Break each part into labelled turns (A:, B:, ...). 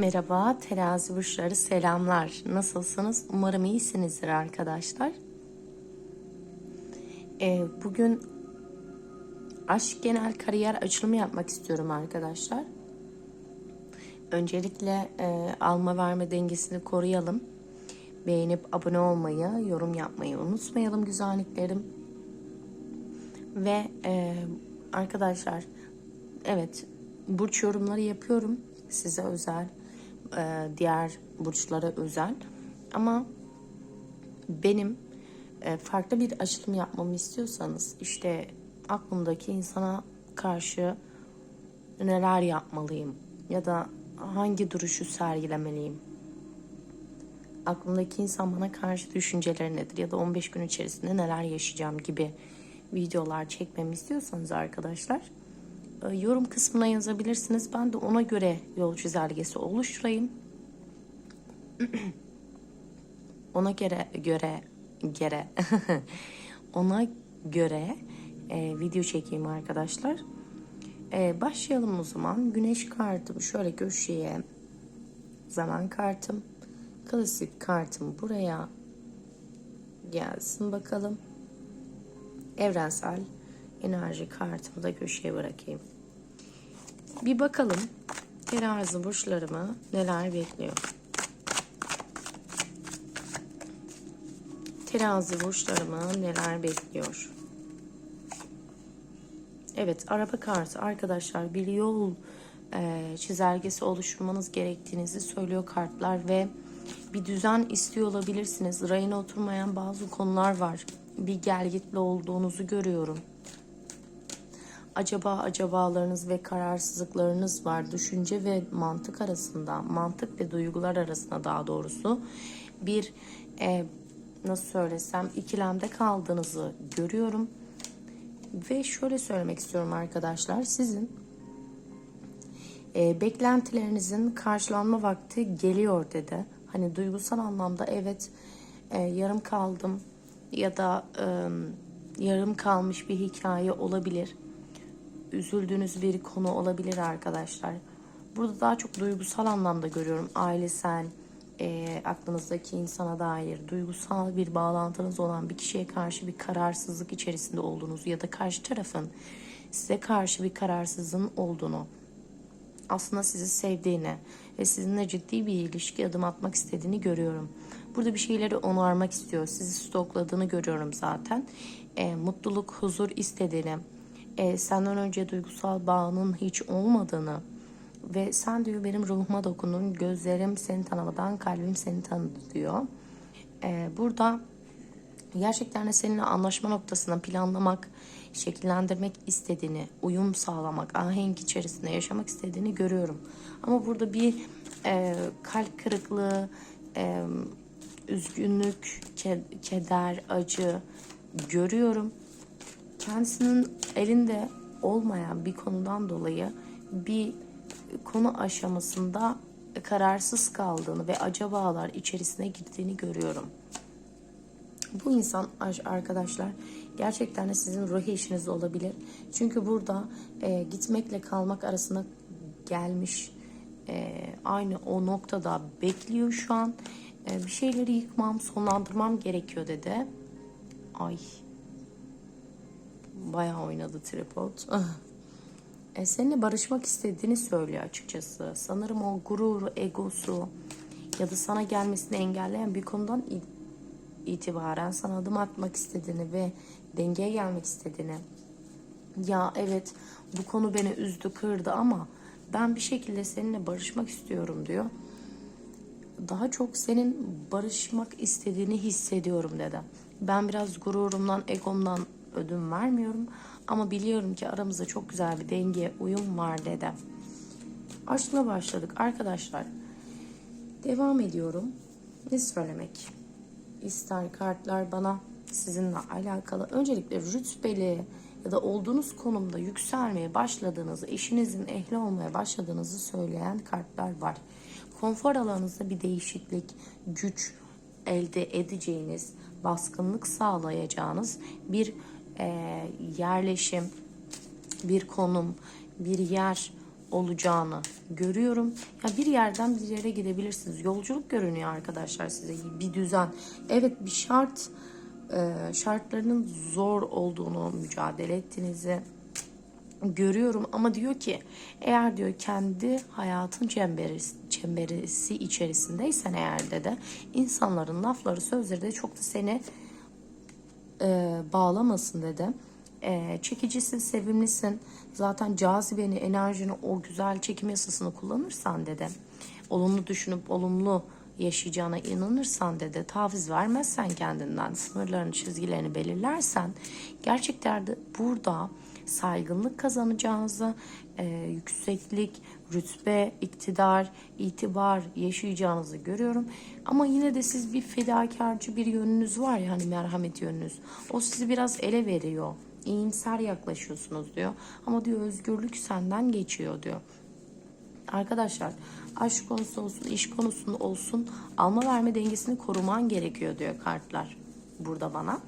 A: Merhaba terazi burçları selamlar. Nasılsınız? Umarım iyisinizdir arkadaşlar. Ee, bugün aşk genel kariyer açılımı yapmak istiyorum arkadaşlar. Öncelikle e, alma verme dengesini koruyalım. Beğenip abone olmayı, yorum yapmayı unutmayalım güzelliklerim. Ve e, arkadaşlar evet burç yorumları yapıyorum size özel e, diğer burçlara özel. Ama benim e, farklı bir açılım yapmamı istiyorsanız işte aklımdaki insana karşı neler yapmalıyım ya da hangi duruşu sergilemeliyim? Aklımdaki insan bana karşı düşünceleri nedir ya da 15 gün içerisinde neler yaşayacağım gibi videolar çekmemi istiyorsanız arkadaşlar yorum kısmına yazabilirsiniz. Ben de ona göre yol çizelgesi oluşturayım. ona göre göre göre ona göre e, video çekeyim arkadaşlar. E, başlayalım o zaman. Güneş kartım şöyle köşeye zaman kartım klasik kartım buraya gelsin bakalım. Evrensel enerji kartımı da köşeye bırakayım. Bir bakalım terazi burçlarımı neler bekliyor. Terazi burçlarımı neler bekliyor. Evet araba kartı arkadaşlar bir yol e, çizelgesi oluşturmanız gerektiğinizi söylüyor kartlar ve bir düzen istiyor olabilirsiniz. Rayına oturmayan bazı konular var. Bir gelgitli olduğunuzu görüyorum acaba acabalarınız ve kararsızlıklarınız var. Düşünce ve mantık arasında, mantık ve duygular arasında daha doğrusu bir e, nasıl söylesem ikilemde kaldığınızı görüyorum. Ve şöyle söylemek istiyorum arkadaşlar. Sizin e, beklentilerinizin karşılanma vakti geliyor dedi. Hani duygusal anlamda evet e, yarım kaldım ya da e, yarım kalmış bir hikaye olabilir üzüldüğünüz bir konu olabilir arkadaşlar. Burada daha çok duygusal anlamda görüyorum. Ailesel, e, aklınızdaki insana dair duygusal bir bağlantınız olan bir kişiye karşı bir kararsızlık içerisinde olduğunuzu ya da karşı tarafın size karşı bir kararsızlığın olduğunu aslında sizi sevdiğini ve sizinle ciddi bir ilişki adım atmak istediğini görüyorum. Burada bir şeyleri onarmak istiyor. Sizi stokladığını görüyorum zaten. E, mutluluk, huzur istediğini, e, senden önce duygusal bağının hiç olmadığını ve sen diyor benim ruhuma dokundun, gözlerim seni tanımadan kalbim seni tanıdı diyor. E, burada gerçekten de seninle anlaşma noktasına planlamak, şekillendirmek istediğini, uyum sağlamak, ahenk içerisinde yaşamak istediğini görüyorum. Ama burada bir e, kalp kırıklığı, e, üzgünlük, keder, acı görüyorum kendisinin elinde olmayan bir konudan dolayı bir konu aşamasında kararsız kaldığını ve acabalar içerisine girdiğini görüyorum. Bu insan arkadaşlar gerçekten de sizin ruh eşiniz olabilir. Çünkü burada e, gitmekle kalmak arasında gelmiş e, aynı o noktada bekliyor şu an. E, bir şeyleri yıkmam, sonlandırmam gerekiyor dedi. Ay Bayağı oynadı tripod. e, seninle barışmak istediğini söylüyor açıkçası. Sanırım o gururu, egosu ya da sana gelmesini engelleyen bir konudan itibaren sana adım atmak istediğini ve dengeye gelmek istediğini. Ya evet bu konu beni üzdü, kırdı ama ben bir şekilde seninle barışmak istiyorum diyor. Daha çok senin barışmak istediğini hissediyorum dedi. Ben biraz gururumdan, egomdan ödün vermiyorum. Ama biliyorum ki aramızda çok güzel bir denge, uyum var dedi. Aşkla başladık arkadaşlar. Devam ediyorum. Ne söylemek? İster kartlar bana sizinle alakalı. Öncelikle rütbeli ya da olduğunuz konumda yükselmeye başladığınızı, eşinizin ehli olmaya başladığınızı söyleyen kartlar var. Konfor alanınızda bir değişiklik, güç elde edeceğiniz, baskınlık sağlayacağınız bir e, yerleşim, bir konum, bir yer olacağını görüyorum. Ya bir yerden bir yere gidebilirsiniz. Yolculuk görünüyor arkadaşlar size. Bir düzen. Evet bir şart e, şartlarının zor olduğunu mücadele ettiğinizi görüyorum ama diyor ki eğer diyor kendi hayatın çemberi, çemberisi içerisindeysen eğer de de insanların lafları sözleri de çok da seni e, bağlamasın dedi. E, çekicisin, sevimlisin. Zaten cazibeni, enerjini, o güzel çekim yasasını kullanırsan dedi. Olumlu düşünüp olumlu yaşayacağına inanırsan dedi. Taviz vermezsen kendinden, sınırlarını, çizgilerini belirlersen gerçekten de burada saygınlık kazanacağınızı, e, yükseklik, rütbe, iktidar, itibar yaşayacağınızı görüyorum. Ama yine de siz bir fedakarcı bir yönünüz var ya hani merhamet yönünüz. O sizi biraz ele veriyor. İyimser yaklaşıyorsunuz diyor. Ama diyor özgürlük senden geçiyor diyor. Arkadaşlar aşk konusu olsun, iş konusunda olsun alma verme dengesini koruman gerekiyor diyor kartlar burada bana.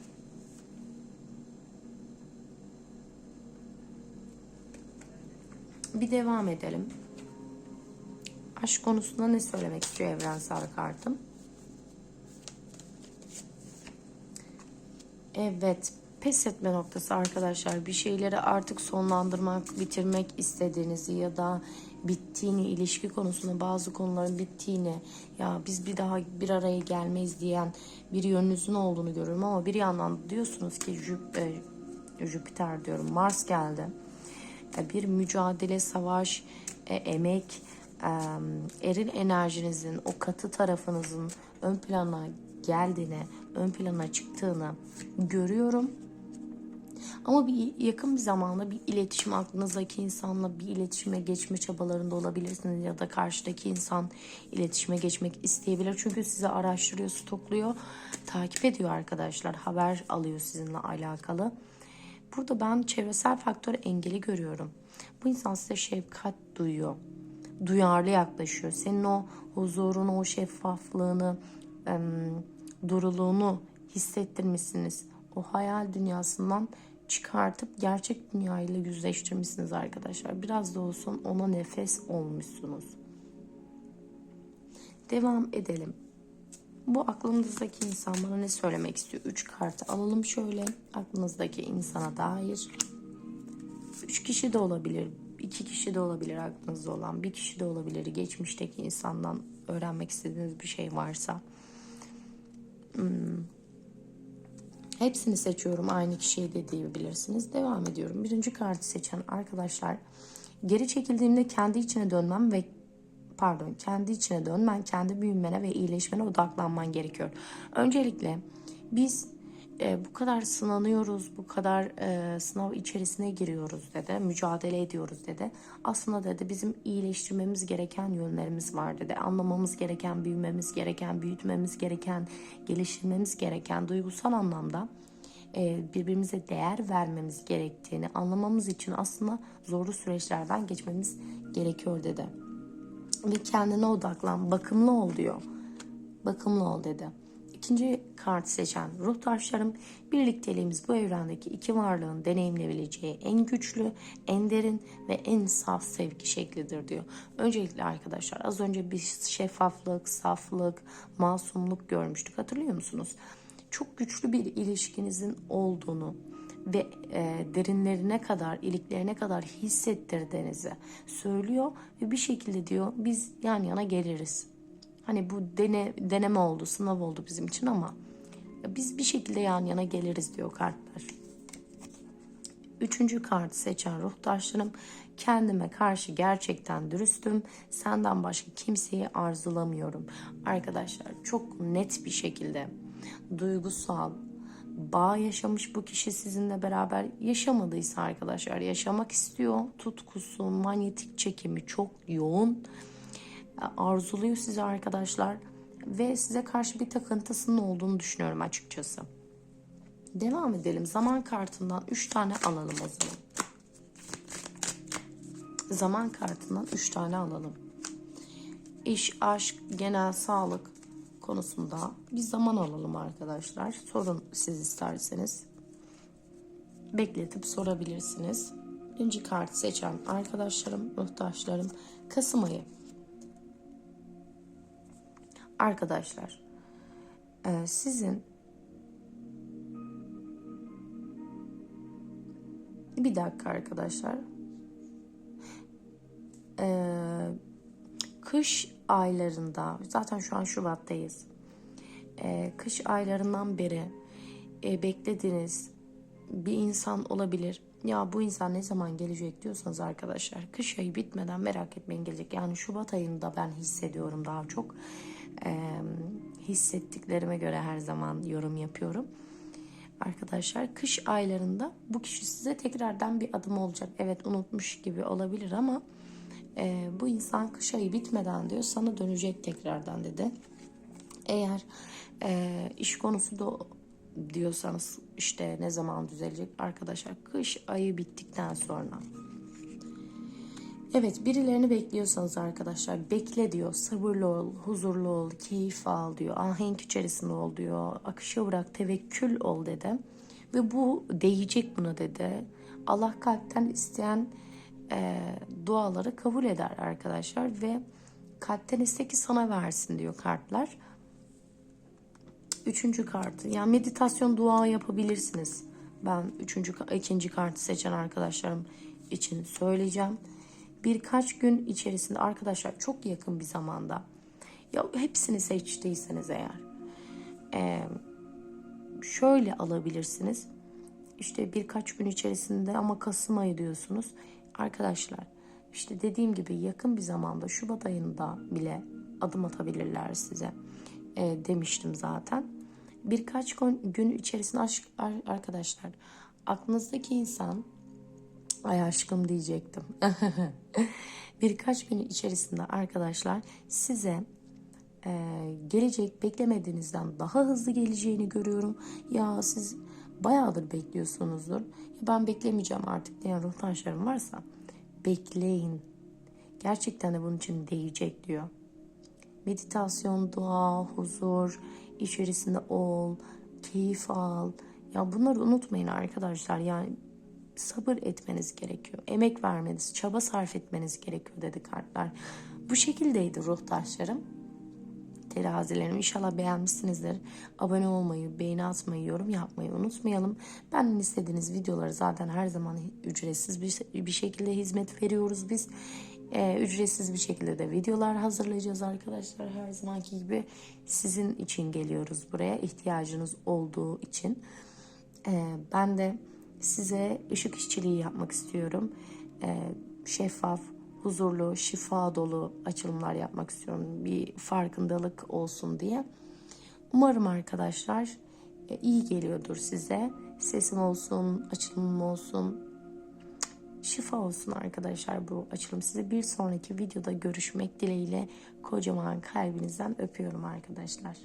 A: Bir devam edelim. Aşk konusunda ne söylemek istiyor evrensel kartım? Evet, pes etme noktası arkadaşlar. Bir şeyleri artık sonlandırmak, bitirmek istediğinizi ya da bittiğini, ilişki konusunda bazı konuların bittiğini, ya biz bir daha bir araya gelmeyiz diyen bir yönünüzün olduğunu görüyorum ama bir yandan diyorsunuz ki Jüp, e, Jüpiter diyorum, Mars geldi. E, bir mücadele, savaş, e, emek, e, eril enerjinizin, o katı tarafınızın ön plana geldiğini, ön plana çıktığını görüyorum. Ama bir yakın bir zamanda bir iletişim aklınızdaki insanla bir iletişime geçme çabalarında olabilirsiniz ya da karşıdaki insan iletişime geçmek isteyebilir. Çünkü sizi araştırıyor, stokluyor, takip ediyor arkadaşlar. Haber alıyor sizinle alakalı. Burada ben çevresel faktör engeli görüyorum. Bu insan size şefkat duyuyor. Duyarlı yaklaşıyor. Senin o huzurunu, o şeffaflığını, duruluğunu hissettirmişsiniz. O hayal dünyasından çıkartıp gerçek dünyayla yüzleştirmişsiniz arkadaşlar. Biraz da olsun ona nefes olmuşsunuz. Devam edelim. Bu aklınızdaki insan bana ne söylemek istiyor? Üç kartı alalım şöyle. Aklınızdaki insana dair. Üç kişi de olabilir. iki kişi de olabilir aklınızda olan. Bir kişi de olabilir. Geçmişteki insandan öğrenmek istediğiniz bir şey varsa. Hmm. Hepsini seçiyorum. Aynı kişiyi de diyebilirsiniz. Devam ediyorum. Birinci kartı seçen arkadaşlar. Geri çekildiğimde kendi içine dönmem ve pardon kendi içine dönmen, kendi büyümene ve iyileşmene odaklanman gerekiyor. Öncelikle biz e, bu kadar sınanıyoruz, bu kadar e, sınav içerisine giriyoruz dedi, mücadele ediyoruz dedi. Aslında dedi bizim iyileştirmemiz gereken yönlerimiz var dedi. Anlamamız gereken, büyümemiz gereken, büyütmemiz gereken, geliştirmemiz gereken duygusal anlamda e, birbirimize değer vermemiz gerektiğini anlamamız için aslında zorlu süreçlerden geçmemiz gerekiyor dedi ve kendine odaklan, bakımlı ol diyor. Bakımlı ol dedi. İkinci kart seçen ruhtaşlarım birlikteliğimiz bu evrendeki iki varlığın deneyimleyebileceği en güçlü, en derin ve en saf sevgi şeklidir diyor. Öncelikle arkadaşlar az önce bir şeffaflık, saflık, masumluk görmüştük hatırlıyor musunuz? Çok güçlü bir ilişkinizin olduğunu, ve e, derinlerine kadar, iliklerine kadar hissettirdiğinizi söylüyor ve bir şekilde diyor biz yan yana geliriz. Hani bu dene, deneme oldu, sınav oldu bizim için ama biz bir şekilde yan yana geliriz diyor kartlar. Üçüncü kartı seçen ruhtaşlarım kendime karşı gerçekten dürüstüm. Senden başka kimseyi arzulamıyorum. Arkadaşlar çok net bir şekilde duygusal, bağ yaşamış bu kişi sizinle beraber yaşamadıysa arkadaşlar yaşamak istiyor. Tutkusu, manyetik çekimi çok yoğun. Arzuluyor size arkadaşlar ve size karşı bir takıntısının olduğunu düşünüyorum açıkçası. Devam edelim. Zaman kartından 3 tane alalım o zaman. Zaman kartından 3 tane alalım. İş, aşk, genel sağlık, konusunda bir zaman alalım arkadaşlar. Sorun siz isterseniz. Bekletip sorabilirsiniz. birinci kartı seçen arkadaşlarım, ruhtaşlarım Kasım ayı. Arkadaşlar e, sizin bir dakika arkadaşlar. Ee, kış aylarında zaten şu an Şubat'tayız. Ee, kış aylarından beri e, beklediğiniz bir insan olabilir. Ya bu insan ne zaman gelecek diyorsanız arkadaşlar kış ayı bitmeden merak etmeyin gelecek. Yani Şubat ayında ben hissediyorum daha çok. Ee, hissettiklerime göre her zaman yorum yapıyorum. Arkadaşlar kış aylarında bu kişi size tekrardan bir adım olacak. Evet unutmuş gibi olabilir ama e, bu insan kış ayı bitmeden diyor sana dönecek tekrardan dedi. Eğer e, iş konusu da diyorsanız işte ne zaman düzelecek? Arkadaşlar kış ayı bittikten sonra. Evet birilerini bekliyorsanız arkadaşlar bekle diyor. Sabırlı ol huzurlu ol keyif al diyor. Ahenk içerisinde ol diyor. Akışa bırak tevekkül ol dedi. Ve bu değecek buna dedi. Allah kalpten isteyen e, duaları kabul eder arkadaşlar ve kalpten iste ki sana versin diyor kartlar. Üçüncü kartı. Yani meditasyon dua yapabilirsiniz. Ben üçüncü, ikinci kartı seçen arkadaşlarım için söyleyeceğim. Birkaç gün içerisinde arkadaşlar çok yakın bir zamanda ya hepsini seçtiyseniz eğer e, şöyle alabilirsiniz. İşte birkaç gün içerisinde ama Kasım ayı diyorsunuz. Arkadaşlar işte dediğim gibi yakın bir zamanda Şubat ayında bile adım atabilirler size e, demiştim zaten. Birkaç gün içerisinde aşk, arkadaşlar aklınızdaki insan ay aşkım diyecektim. Birkaç gün içerisinde arkadaşlar size gelecek beklemediğinizden daha hızlı geleceğini görüyorum. Ya siz bayağıdır bekliyorsunuzdur. Ya ben beklemeyeceğim artık diyen ruhtaşlarım varsa bekleyin. Gerçekten de bunun için değecek diyor. Meditasyon, dua, huzur, içerisinde ol, keyif al. Ya bunları unutmayın arkadaşlar. Yani sabır etmeniz gerekiyor. Emek vermeniz, çaba sarf etmeniz gerekiyor dedi kartlar. Bu şekildeydi ruhtaşlarım. Terazilerim inşallah beğenmişsinizdir. Abone olmayı, beğeni atmayı, yorum yapmayı unutmayalım. Benden istediğiniz videoları zaten her zaman ücretsiz bir, bir şekilde hizmet veriyoruz biz. Ee, ücretsiz bir şekilde de videolar hazırlayacağız arkadaşlar. Her zamanki gibi sizin için geliyoruz buraya. ihtiyacınız olduğu için. Ee, ben de size ışık işçiliği yapmak istiyorum. Ee, şeffaf, huzurlu, şifa dolu açılımlar yapmak istiyorum. Bir farkındalık olsun diye. Umarım arkadaşlar e, iyi geliyordur size. Sesim olsun, açılımım olsun, şifa olsun arkadaşlar bu açılım. Size bir sonraki videoda görüşmek dileğiyle kocaman kalbinizden öpüyorum arkadaşlar.